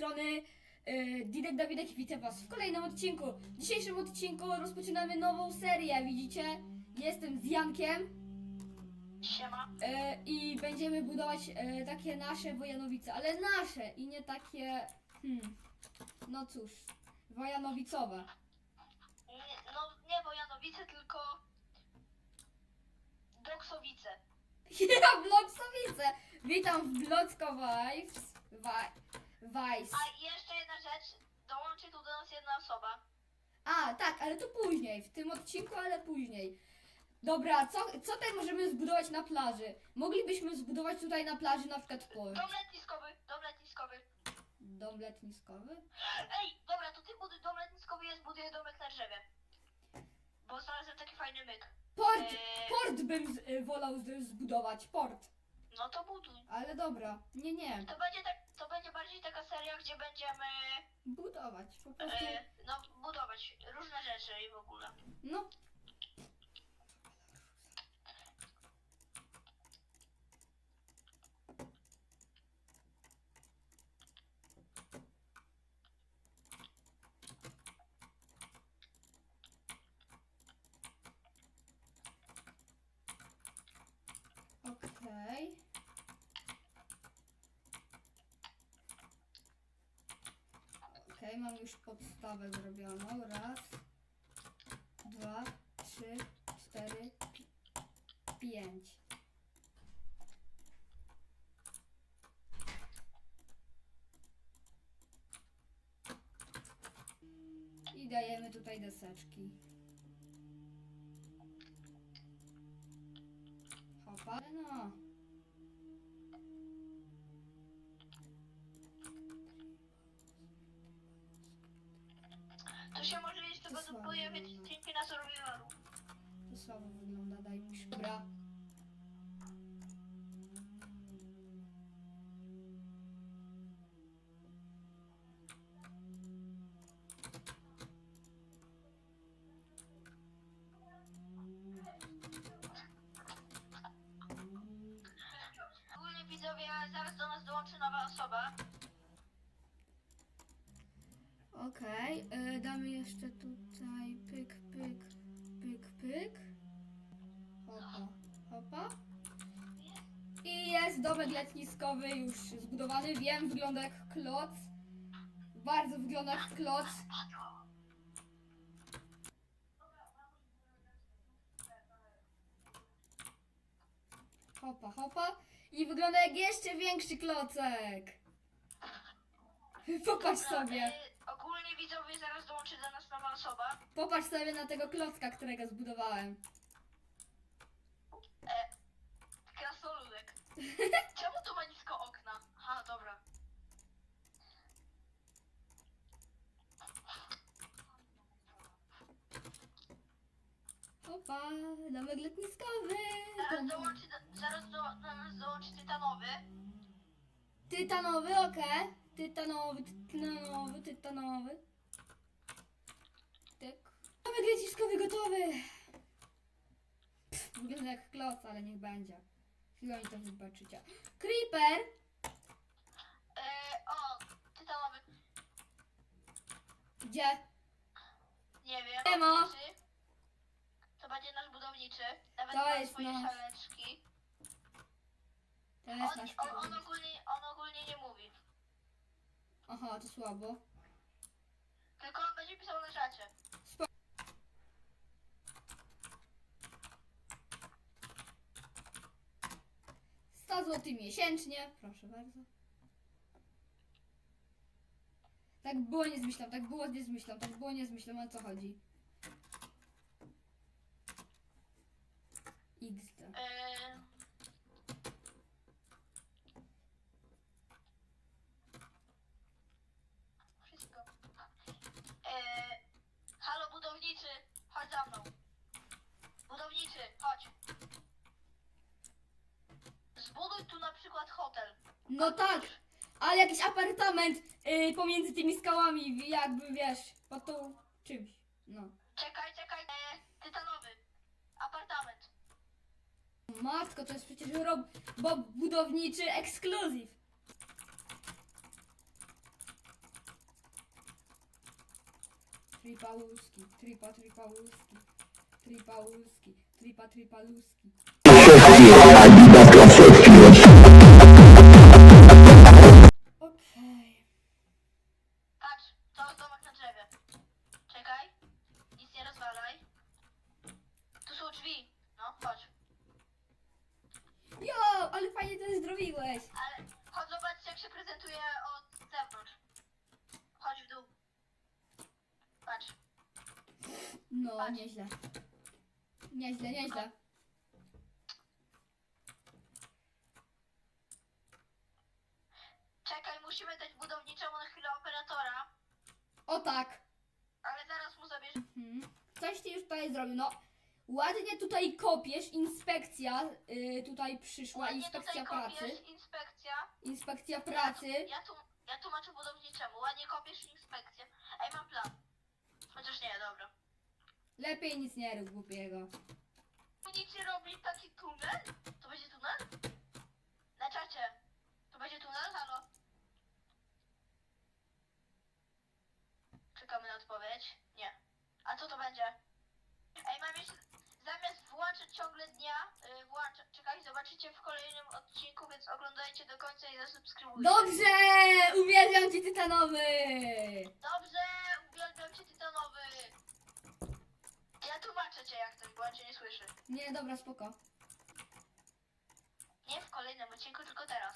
strony yy, Didek Dawidek i witam was w kolejnym odcinku. W dzisiejszym odcinku rozpoczynamy nową serię, widzicie? Jestem z Jankiem Siema. yy, i będziemy budować yy, takie nasze Wojanowice, ale nasze i nie takie, hmm, no cóż, Wojanowicowe. Nie, no nie Wojanowice, tylko Doksowice. Ja, Blockowice! Witam w Blocko Vibes. Vi- Vice. A i jeszcze jedna rzecz, dołączy tu do nas jedna osoba. A, tak, ale to później, w tym odcinku, ale później. Dobra, co, co tutaj możemy zbudować na plaży? Moglibyśmy zbudować tutaj na plaży na przykład port. Dom letniskowy, dom letniskowy. Dom letniskowy? Ej, dobra, to ty buduj dom letniskowy, ja zbuduję domek na drzewie. Bo znalazłem taki fajny myk. Port! Eee, Port bym z, y, wolał z, zbudować, port. no to buduj. Ale dobra, nie, nie, To będzie, tak, to będzie bardziej taka seria, gdzie będziemy budować, po prostu, e, no, budować różne rzeczy i w ogóle. no. Okej. Okej, mam już podstawę zrobioną. Raz, dwa, trzy, cztery, pi- pięć. I dajemy tutaj deseczki. Okej, y, damy jeszcze tutaj pyk, pyk, pyk, pyk. Hopa, hopa. I jest domek letniskowy już zbudowany. Wiem, wygląda jak kloc. Bardzo wygląda jak kloc. Hopa, hopa. I wygląda jak jeszcze większy klocek. Popatrz sobie. Ogólnie widzowie, zaraz dołączy do nas nowa osoba. Popatrz sobie na tego klocka, którego zbudowałem. Krasoludek. Czemu tu ma nisko okna? Aha, dobra. Opa, domek letniskowy. Zaraz dołączy do, zaraz do, do nas dołączy tytanowy. Tytanowy, okej. Tytanowy, tytanowy, tytanowy. Tak. Domek letniskowy gotowy. Pff, wygląda jak kloc, ale niech będzie. Chwilę mi to zobaczycie. Creeper. E, o, tytanowy. Gdzie? Nie wiem. Emo. budowniczy. To będzie nasz budowniczy. Nawet To ma jest swoje nasz. szaleczki. To On, jest nasz on, on, ogólnie, on ogólnie nie mówi. Aha, to słabo. Tylko on będzie pisał na czacie. 100 zł miesięcznie, proszę bardzo. Tak było, nie zmyślam, tak było, nie zmyślam, tak było, nie zmyślam, o co chodzi. XD. E, wszystko. E, halo budowniczy, chodź za mną. Budowniczy, chodź. Zbuduj tu na przykład hotel. No tak, ale jakiś apartament yy, pomiędzy tymi skałami, wi- jakby wiesz, pod tą czymś. No. Czekaj, czekaj. E, tytanowy. Apartament. Matko, to jest przecież rob, Bob budowniczy ekskluzyw. Tripałuski, tripa, tripałuski, tripałuski, tripa, tripaluski. Okej. Patrz, to domek na drzewie. Czekaj. Nic nie rozwalaj. Tu są drzwi. No, chodź. Jo, ale fajnie to zrobiłeś. Ale chodź zobaczyć jak się prezentuje od zewnątrz. Chodź w dół. Patrz. No, nieźle. Nieźle, nieźle. Czekaj, musimy dać budowniczemu na chwilę operatora. O tak. Ale zaraz mu zabierz. Mhm. Coś ty już tutaj zrobił. No, ładnie tutaj kopiesz. Inspekcja y, tutaj przyszła. Ładnie Inspekcja tutaj pracy. kopiesz, inspekcja. Inspekcja pracy. Ja, tu, ja tłumaczę budowniczemu. Ładnie kopiesz inspekcję. Ej, mam plan. Chociaż nie, dobra. Lepiej nic nie rób głupiego. Będziecie robić taki tunel? To będzie tunel? Na czacie. To będzie tunel? Halo? Czekamy na odpowiedź. Nie. A co to będzie? Ej, mam jeszcze... Zamiast włączyć ciągle dnia, yy, włączę... Czekaj, zobaczycie w kolejnym odcinku, więc oglądajcie do końca i zasubskrybujcie. Dobrze! Uwielbiam cię tytanowy! Jak coś, bo on cię nie słyszy. Nie, dobra, spoko. Nie w kolejnym odcinku, tylko teraz.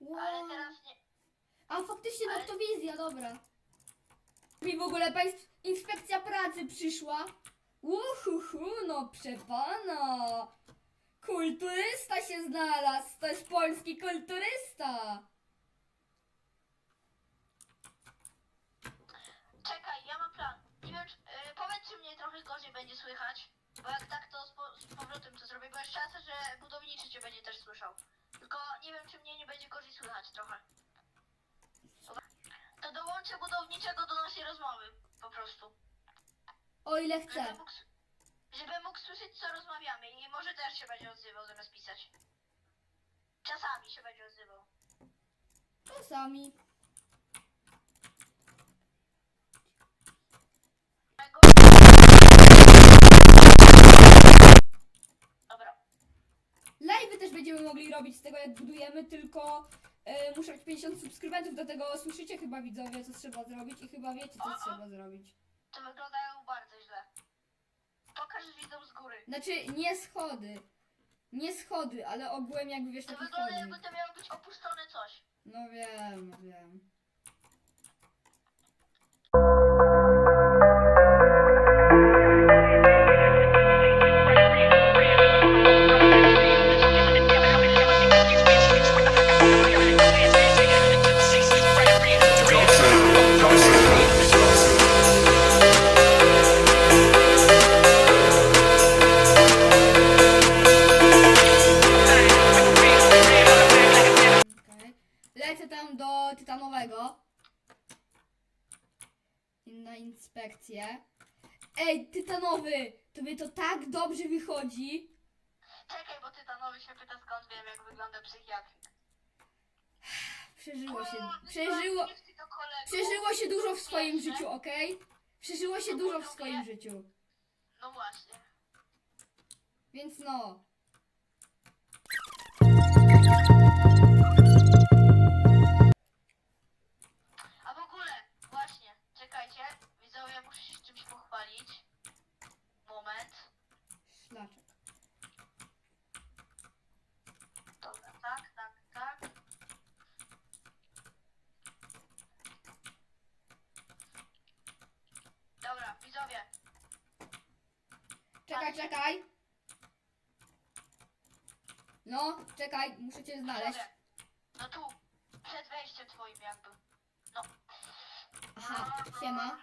Wow. Ale teraz nie... A faktycznie Ale- noktowizja, dobra. Mi w ogóle państw inspekcja pracy przyszła. Uhuhu, no przepana. Kulturysta się znalazł. To jest polski kulturysta. Będzie słychać. Bo jak tak, to z, po, z powrotem to zrobię, bo jest szansa, że budowniczy cię będzie też słyszał. Tylko nie wiem, czy mnie nie będzie gorzej słychać trochę. Dobra. To dołączę budowniczego do naszej rozmowy, po prostu. O ile Żeby chce. mógł, s- żeby mógł słyszeć, co rozmawiamy i może też się będzie odzywał zamiast pisać. Czasami się będzie odzywał. Czasami. Tego- Dobra. Live'y też będziemy mogli robić budujemy, tylko e, muszę mieć 50 subskrybentów do tego. Słyszycie chyba widzowie, co trzeba zrobić i chyba wiecie, co O, o. trzeba zrobić. To wyglądają bardzo źle. Pokaż widzom z góry. Znaczy, nie schody. Nie schody, ale ogółem jakby wiesz To taki wygląda chodnik. jakby to miało być opuszczone coś. No wiem, wiem. Czekaj, bo tytanowy się pyta skąd wiem jak wygląda psychiatryk. Przeżyło się. Przeżyło, przeżyło się dużo w swoim życiu, okej? Przeżyło się dużo w swoim życiu. No właśnie. Więc no. A w ogóle, właśnie, czekajcie. Widzowie, muszę się czymś pochwalić. Moment. Szlaczek. Dobra, tak, tak, tak. Dobra, widzowie. Czekaj, czekaj. No, czekaj, muszę cię znaleźć. No tu, przed wejściem twoim jakby. No. Aha, siema.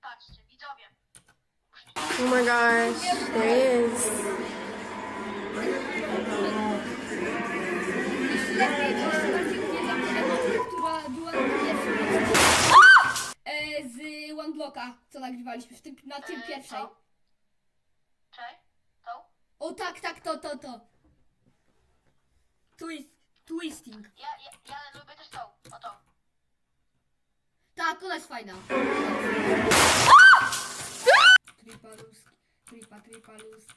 Patrzcie, widzowie. Oh my gosh, there he is. Jeszcze lepiej, która była pierwszym z One Blocka, co nagrywaliśmy w tym, na tym E, pierwszej. Co? Czekaj, tą? O tak, tak, to, to, to. Twist, twisting. Ja, ja, ja lubię też tą, o to. Tak, ona jest fajna. Tripa, tripaluski,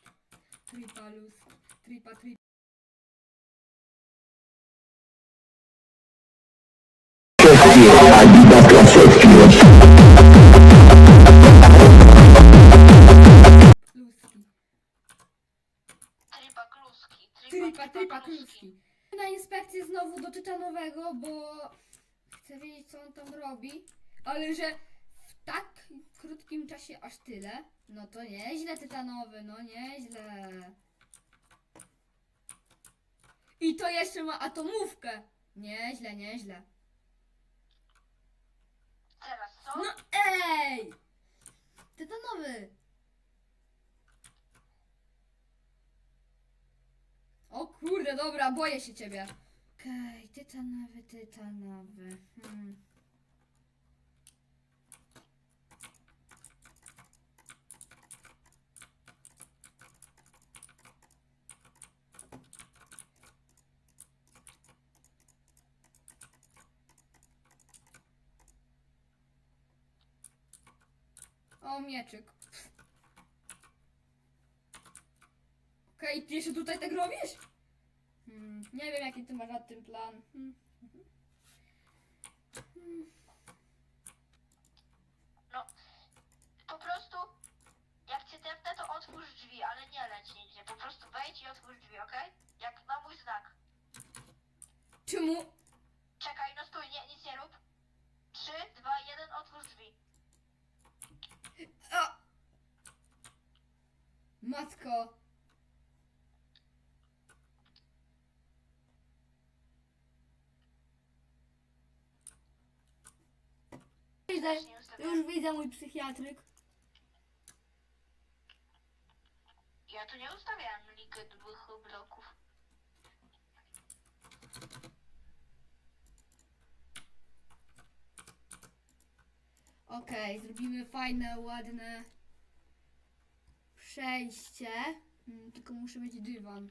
tripaluski, tripa, tripa. Kluski. Kluski. Na inspekcję znowu do tytanowego, bo chcę wiedzieć, co on tam robi. Ale że w tak krótkim czasie aż tyle, no to nieźle tytanowy, no nieźle. I to jeszcze ma atomówkę. Nieźle, nieźle. Teraz co? No ej! Tytanowy! O kurde, dobra, boję się ciebie. Okej, tytanowy, tytanowy. Hmm. O, mieczyk. Okej, ty jeszcze tutaj tak robisz? Nie wiem, jaki ty masz nad tym plan. Hmm. Hmm. No, po prostu jak cię tepnę, to otwórz drzwi, ale nie leć nigdzie. Po prostu wejdź i otwórz drzwi, okej? Jak na mój znak. Czemu? Czekaj, no stój, nie, nic nie rób. 3, 2, 1, otwórz drzwi. A! Matko. Widzę, już widzę mój psychiatryk. Ja tu nie ustawiałem ligę dwóch bloków. Okej, zrobimy fajne, ładne przejście. Mm, Tylko muszę mieć dywan.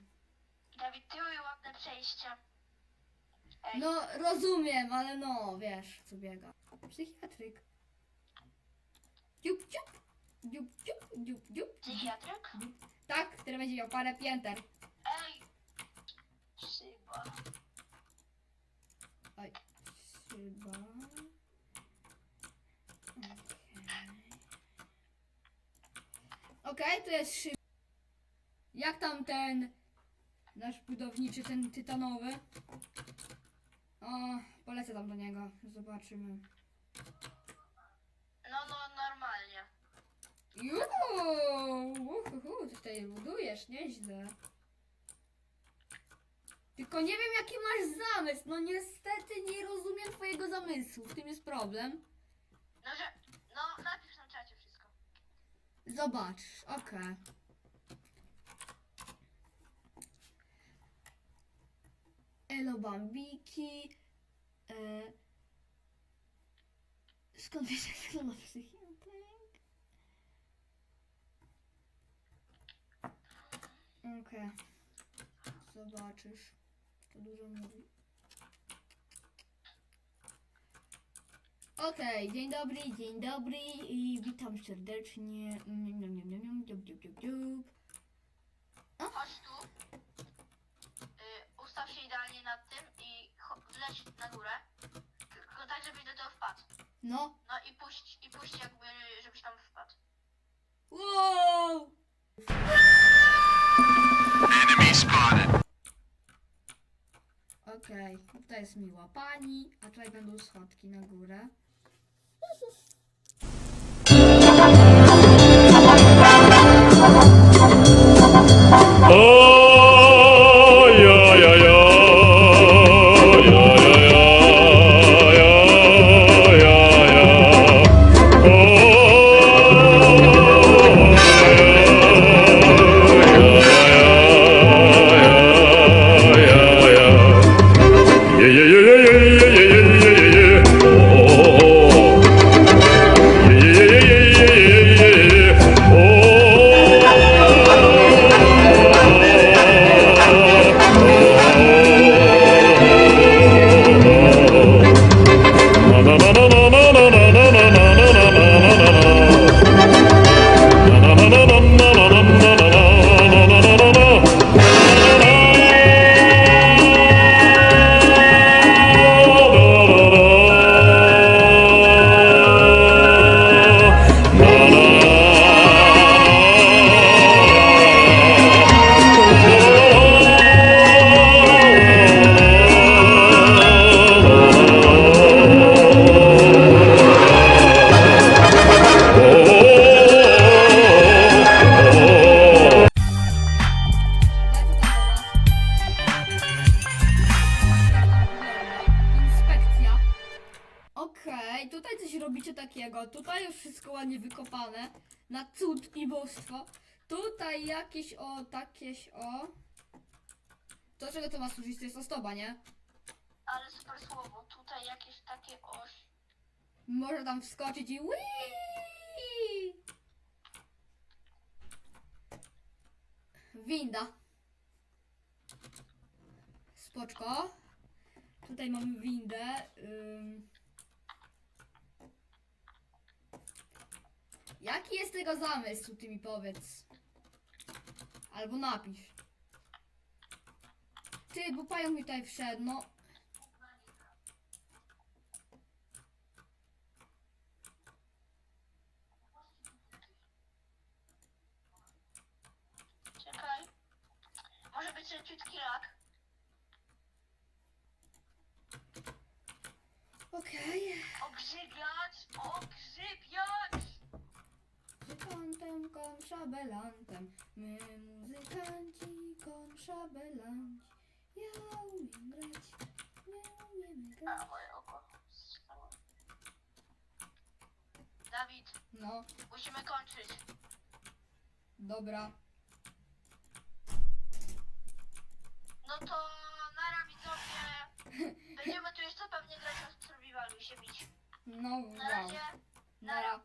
Dawid, tył i ładne przejście. Ej, No, rozumiem, ale no, wiesz, co biega. Psychiatryk. Dziup, dziup. Dziup, dziup, dziup, dziup. psychiatryk? Tak, który będzie miał parę pięter. Ej! Szyba. Oj, szyba. Okej, okay. tu jest szyba. Jak tam ten nasz budowniczy, ten tytanowy? O, polecę tam do niego, zobaczymy. No, no, normalnie. Juhu, uhuhu, ty tutaj budujesz, nieźle. Tylko nie wiem jaki masz zamysł, no niestety nie rozumiem twojego zamysłu, w tym jest problem. No, że... No, napisz na czacie wszystko. Zobacz, okej. Elo Bambiki. E... Skąd wiesz jak wygląda psychiatryk? Okej. Zobaczysz. To dużo mówi. Okej, dzień dobry, dzień dobry i witam serdecznie. Dziób, dziób, dziób, dziób. Chodź tu. Y, ustaw się idealnie nad tym i cho- wleć na górę. Tylko tak, żebyś do tego wpadł. No. No i puść, i puść jakby, żebyś tam wpadł. Wow! Okej, tutaj jest miła pani, a tutaj będą schodki na górę. Robicie takiego. Tutaj już wszystko ładnie wykopane. Na cud i bóstwo. Tutaj jakieś o, takieś o. To czego to ma służyć? To jest ozdoba, nie? Ale super słowo. Tutaj jakieś takie oś. Może tam wskoczyć i Whee! Winda. Spoczko. Tutaj mamy windę. Ym. Jaki jest tego zamysł, ty mi powiedz. Albo napisz. Ty, bo pająk mi tutaj wszedł, no. Czekaj. Może być leciutki rak. Okej. Ogrzybiać! Ogrzybiać! Muzykantem, konszabelantem, my muzykanci, konszabelanci. Ja umiem grać, nie umiemy grać. A, moje oko. Dawid, No, musimy kończyć. dobra. No to nara widzowie. Będziemy tu jeszcze pewnie grać na survivalu i się bić. No, Na wow. razie. Nara.